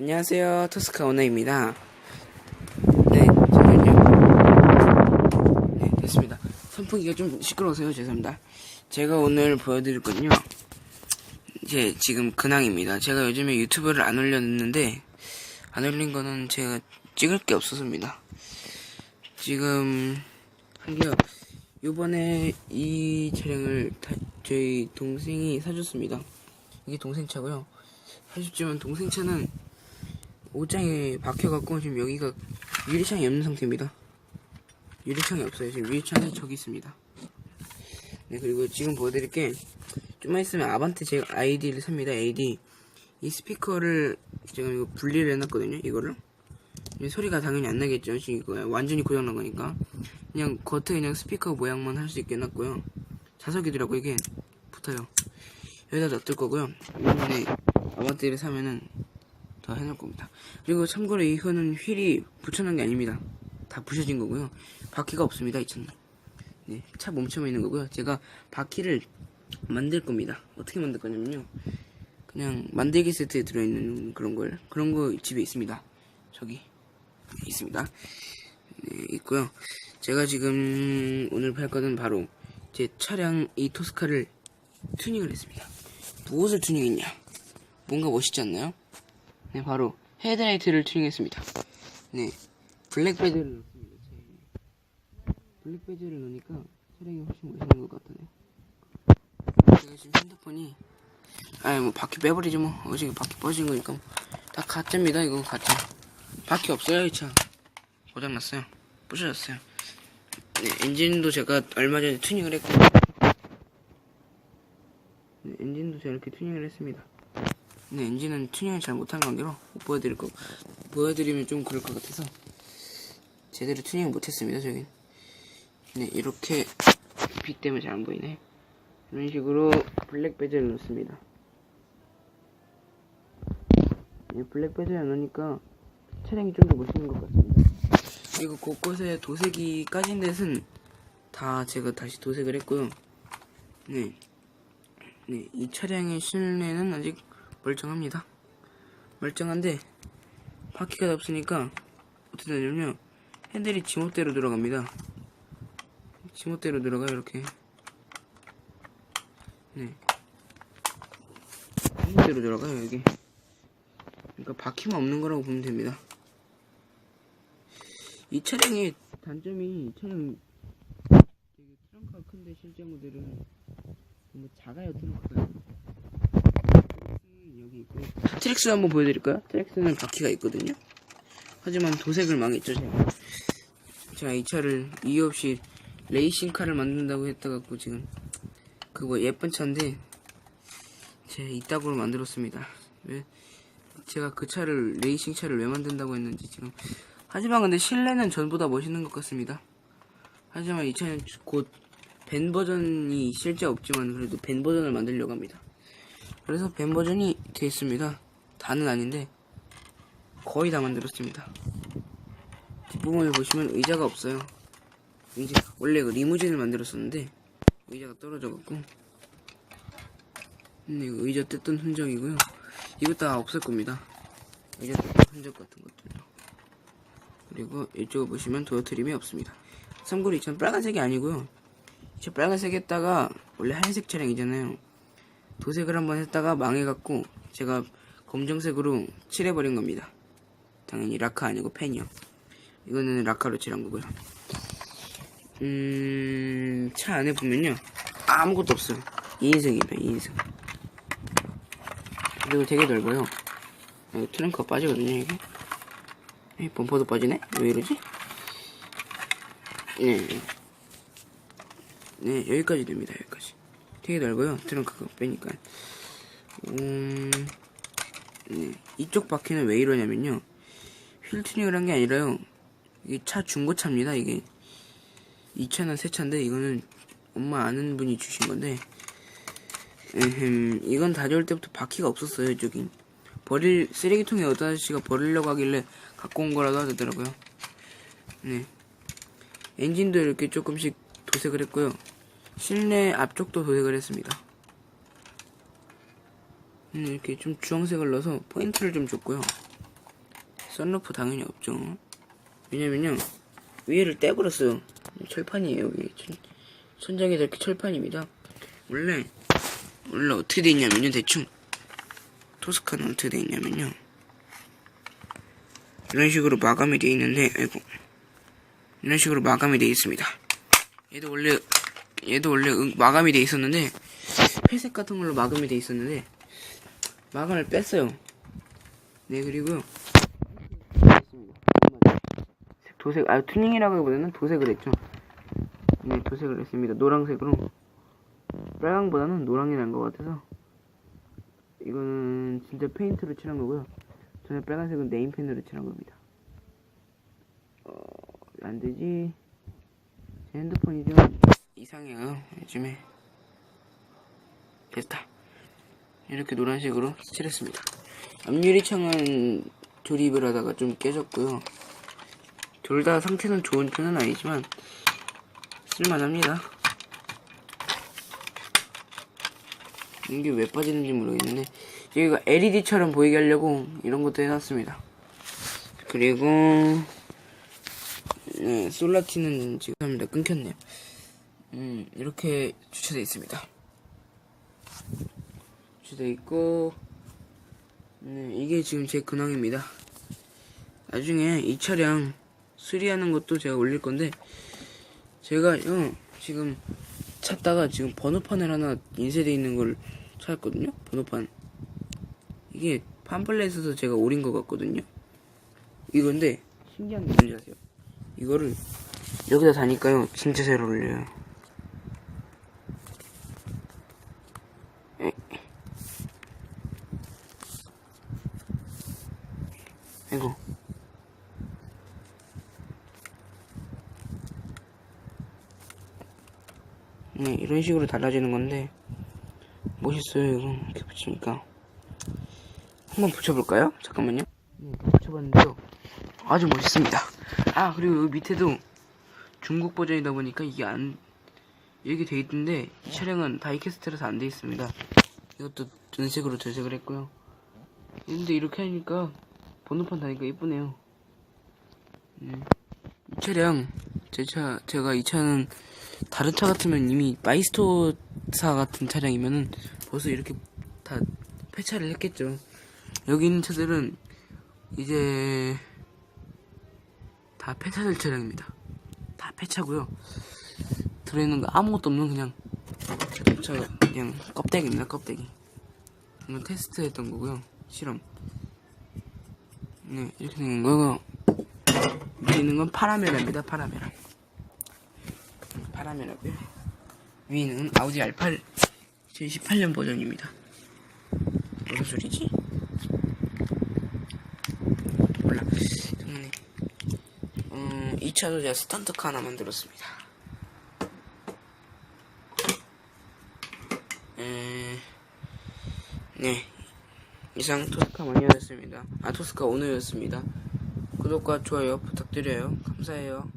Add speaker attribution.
Speaker 1: 안녕하세요. 토스카 오너입니다. 네, 잠깐만요. 네, 됐습니다. 선풍기가 좀 시끄러워서요. 죄송합니다. 제가 오늘 보여드릴 건요. 이제 지금 근황입니다. 제가 요즘에 유튜브를 안 올렸는데, 안 올린 거는 제가 찍을 게 없어서입니다. 지금, 한게요. 요번에 이 차량을 다- 저희 동생이 사줬습니다. 이게 동생 차고요. 사줬지만 동생 차는 옷장에 박혀갖고 지금 여기가 유리창이 없는 상태입니다. 유리창이 없어요. 지금 유리창이 저기 있습니다. 네 그리고 지금 보여드릴 게 좀만 있으면 아반떼 제 아이디를 삽니다. AD 이 스피커를 제가 이거 분리를 해놨거든요. 이거를 이 소리가 당연히 안 나겠죠. 지금 이거 완전히 고장난 거니까 그냥 겉에 그냥 스피커 모양만 할 수 있게 해놨고요. 자석이더라고 이게 붙어요. 여기다 놔둘 거고요. 이번에 아반떼를 사면은 더 해놓을 겁니다. 그리고 참고로 이거는 휠이 붙여놓은 게 아닙니다. 다 부셔진 거고요. 바퀴가 없습니다. 이 차는. 네, 차 멈춰만 있는 거고요. 제가 바퀴를 만들 겁니다. 어떻게 만들 거냐면요. 그냥 만들기 세트에 들어있는 그런 걸 그런 거 집에 있습니다. 저기 있습니다. 네, 있고요. 제가 지금 오늘 할 거는 바로 제 차량 이 토스카를 튜닝을 했습니다. 무엇을 튜닝했냐? 뭔가 멋있지 않나요? 네, 바로 헤드라이트를 튜닝했습니다. 네, 블랙 베젤을 넣습니다. 제 블랙 베젤을 넣으니까 차량이 훨씬 멋있는 것 같아요. 제가 지금 핸드폰이 아니 뭐 바퀴 빼버리죠 뭐. 어제 바퀴 빠진 거니까 뭐 다 가짜입니다 이거 가짜. 바퀴 없어요 이 차. 고장났어요. 부셔졌어요. 네 엔진도 제가 얼마 전에 튜닝을 했고. 네, 엔진도 제가 이렇게 튜닝을 했습니다 네, 엔진은 튜닝을 잘 못한 관계로 못 보여드릴 거 보여드리면 좀 그럴 것 같아서 제대로 튜닝을 못했습니다 저긴 네 이렇게 빛 때문에 잘 안 보이네. 이런 식으로 블랙 베젤을 넣습니다. 네, 블랙 베젤을 넣으니까 차량이 좀 더 멋있는 것 같습니다. 그리고 곳곳에 도색이 까진 데는 다 제가 다시 도색을 했고요. 네, 네, 이 차량의 실내는 아직 멀쩡합니다. 멀쩡한데 바퀴가 없으니까 어떻게 되냐면요 핸들이 지멋대로 들어갑니다. 지멋대로 들어가요 이렇게. 네. 지멋대로 들어가요 여기. 그러니까 바퀴만 없는 거라고 보면 됩니다. 이 차량의 단점이 이 차량 되게 트렁크가 큰데 실제 모델은 너무 작아요 트렁크가. 트랙스는 여기 있고 트랙스 한번 보여드릴까요? 트랙스는 바퀴가 있거든요. 하지만 도색을 망했죠 제가. 제가 이 차를 이유 없이 레이싱카를 만든다고 했다갖고 지금 그거 예쁜 차인데 제가 이따구로 만들었습니다. 왜 제가 그 차를 레이싱 차를 왜 만든다고 했는지 지금 하지만 근데 실내는 전보다 멋있는 것 같습니다. 하지만 이 차는 곧벤 버전이 실제 없지만 그래도 벤 버전을 만들려고 합니다. 그래서 벤 버전이 돼 있습니다. 다는 아닌데 거의 다 만들었습니다. 뒷부분을 보시면 의자가 없어요. 이제 원래 그 리무진을 만들었었는데 의자가 떨어져갖고 근데 이거 의자 뜯던 흔적이고요. 이거 다 없앨 겁니다. 의자 뜯던 흔적 같은 것들요. 그리고 이쪽을 보시면 도어 트림이 없습니다. 참고로 이 차는 빨간색이 아니고요. 저 빨간색 했다가 원래 하얀색 차량이잖아요. 도색을 한번 했다가 망해갖고 제가 검정색으로 칠해버린 겁니다. 당연히 라카 아니고 펜이요. 이거는 라카로 칠한 거고요. 음, 차 안에 보면요. 아무것도 없어요. 2인승입니다, 2인승. 그리고 되게 넓어요. 여기 트렁크가 빠지거든요, 이게. 이 범퍼도 빠지네? 왜 이러지? 네. 네, 여기까지 됩니다, 여기까지. 되게 넓어요, 트렁크가 빼니까. 음, 네. 이쪽 바퀴는 왜 이러냐면요. 휠 튜닝을 한 게 아니라요. 이게 차 중고차입니다, 이게. 이 차는 새 차인데, 이거는 엄마 아는 분이 주신 건데, 에헴, 이건 다져올 때부터 바퀴가 없었어요, 이쪽이. 버릴, 쓰레기통에 어떤 아저씨가 버리려고 하길래 갖고 온 거라고 하더라고요. 네. 엔진도 이렇게 조금씩 도색을 했고요. 실내 앞쪽도 도색을 했습니다. 음, 이렇게 좀 주황색을 넣어서 포인트를 좀 줬고요. 썬루프 당연히 없죠. 왜냐면요, 위에를 떼버렸어요. 철판이에요, 여기. 천, 천장에다 이렇게 철판입니다. 원래, 원래 어떻게 돼 있냐면요, 대충. 토스카는 어떻게 돼 있냐면요. 이런 식으로 마감이 돼 있는데, 아이고. 이런 식으로 마감이 돼 있습니다. 얘도 원래, 얘도 원래 응- 마감이 돼 있었는데, 회색 같은 걸로 마감이 돼 있었는데, 마감을 뺐어요. 네, 그리고요. 도색, 아, 튜닝이라고 하기보다는 도색을 했죠. 네, 도색을 했습니다. 노란색으로. 빨강보다는 노랑이 난 것 같아서. 이거는 진짜 페인트로 칠한 거고요. 저는 빨간색은 네임펜으로 칠한 겁니다. 어, 안 되지. 제 핸드폰이 좀 이상해요, 요즘에. 됐다. 이렇게 노란색으로 칠했습니다. 앞유리창은 조립을 하다가 좀 깨졌고요. 둘 다 상태는 좋은 편은 아니지만 쓸만합니다. 이게 왜 빠지는지 모르겠는데 여기가 LED처럼 보이게 하려고 이런 것도 해놨습니다. 그리고 네, 솔라티는 지금 합니다. 끊겼네요. 음, 이렇게 주차되어 있습니다. 주차되어 있고 네, 이게 지금 제 근황입니다. 나중에 이 차량 수리하는 것도 제가 올릴 건데 제가요 지금 찾다가 지금 번호판을 하나 인쇄되어 있는 걸 찾았거든요. 번호판 이게 팜플렛에서 제가 오린 것 같거든요. 이건데 신기한 게 뭔지 아세요? 이거를 여기다 다니까요 진짜 잘 어울려요. 아이고 네, 이런 식으로 달라지는 건데 멋있어요 이거. 이렇게 붙이니까. 한번 붙여볼까요? 잠깐만요. 네, 붙여봤는데요. 아주 멋있습니다. 아 그리고 여기 밑에도 중국 버전이다 보니까 이게 안 이렇게 돼 있는데 이 차량은 다이캐스트라서 안 돼 있습니다. 이것도 은색으로 되색을 했고요. 근데 이렇게 하니까 번호판 다니까 이쁘네요 음. 이 차량 제 차 제가 이 차는 다른 차 같으면 이미 마이스토사 같은 차량이면은 벌써 이렇게 다 폐차를 했겠죠. 여기 있는 차들은 이제 다 폐차될 차량입니다. 다 폐차고요. 들어있는 거 아무것도 없는 그냥 저 그냥 껍데기입니다. 껍데기. 이건 테스트 했던 거고요. 실험. 네 이렇게 생긴 거고 밑에 있는 건 파라메라입니다. 파라메라. 파라메라고요. 위는 아우디 R8 2018년 버전입니다. 무슨 소리지? 몰라. 장난해. 음, 이 차도 제가 스턴트카 하나 만들었습니다. 에... 네. 이상 토스카 마니아였습니다. 아, 토스카 오늘이었습니다. 구독과 좋아요 부탁드려요. 감사해요.